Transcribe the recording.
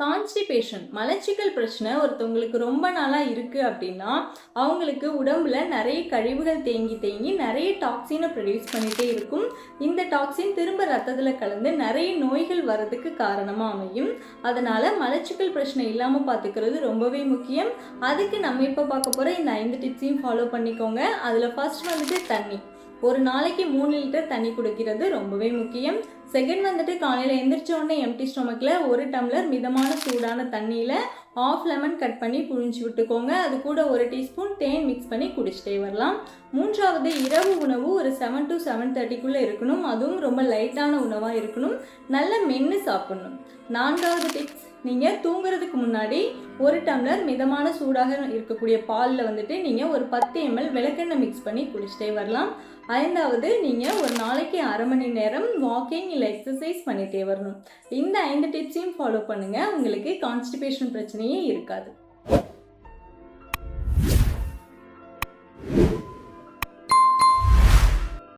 Constipation மலச்சிக்கல் பிரச்சனை ஒருத்தவங்களுக்கு ரொம்ப நாளாக இருக்குது அப்படின்னா அவங்களுக்கு உடம்புல நிறைய கழிவுகள் தேங்கி தேங்கி நிறைய டாக்ஸினை ப்ரொடியூஸ் பண்ணிகிட்டே இருக்கும். இந்த டாக்ஸின் திரும்ப ரத்தத்தில் கலந்து நிறைய நோய்கள் வர்றதுக்கு காரணமாக அமையும். அதனால் மலச்சிக்கல் பிரச்சனை இல்லாமல் பார்த்துக்கிறது ரொம்பவே முக்கியம். அதுக்கு நம்ம இப்போ பார்க்க போகிற இந்த ஐந்து டிப்ஸையும் ஃபாலோ பண்ணிக்கோங்க. அதில் ஃபர்ஸ்ட் வந்துட்டு தண்ணி. ஒரு நாளைக்கு மூணு லிட்டர் தண்ணி குடிக்கிறது ரொம்பவே முக்கியம். செகண்ட் வந்துட்டு காலையில் எந்திரிச்ச உடனே எம்டி ஸ்டொமக்கில் ஒரு டம்ளர் மிதமான சூடான தண்ணியில் ஆஃப் லெமன் கட் பண்ணி புழிஞ்சு விட்டுக்கோங்க. அது கூட ஒரு டீஸ்பூன் தேன் மிக்ஸ் பண்ணி குடிச்சிட்டே வரலாம். மூன்றாவது இரவு உணவு ஒரு செவன் டு செவன் தேர்ட்டிக்குள்ளே இருக்கணும். அதுவும் ரொம்ப லைட்டான உணவாக இருக்கணும். நல்ல மென்று சாப்பிடணும். நான்காவது டிப்ஸ் நீங்கள் தூங்குறதுக்கு முன்னாடி ஒரு டம்ளர் மிதமான சூடாக இருக்கக்கூடிய பாலில் வந்துட்டு நீங்கள் ஒரு பத்து எம்எல் விளக்கெண்ணெய் மிக்ஸ் பண்ணி குடிச்சிட்டே வரலாம். ஐந்தாவது நீங்கள் ஒரு நாளைக்கு அரை மணி நேரம் வாக்கிங் இல்லை எக்ஸசைஸ் பண்ணிகிட்டே வரணும். இந்த ஐந்து டிப்ஸையும் ஃபாலோ பண்ணுங்கள் உங்களுக்கு கான்ஸ்டிபேஷன் பிரச்சனையே இருக்காது.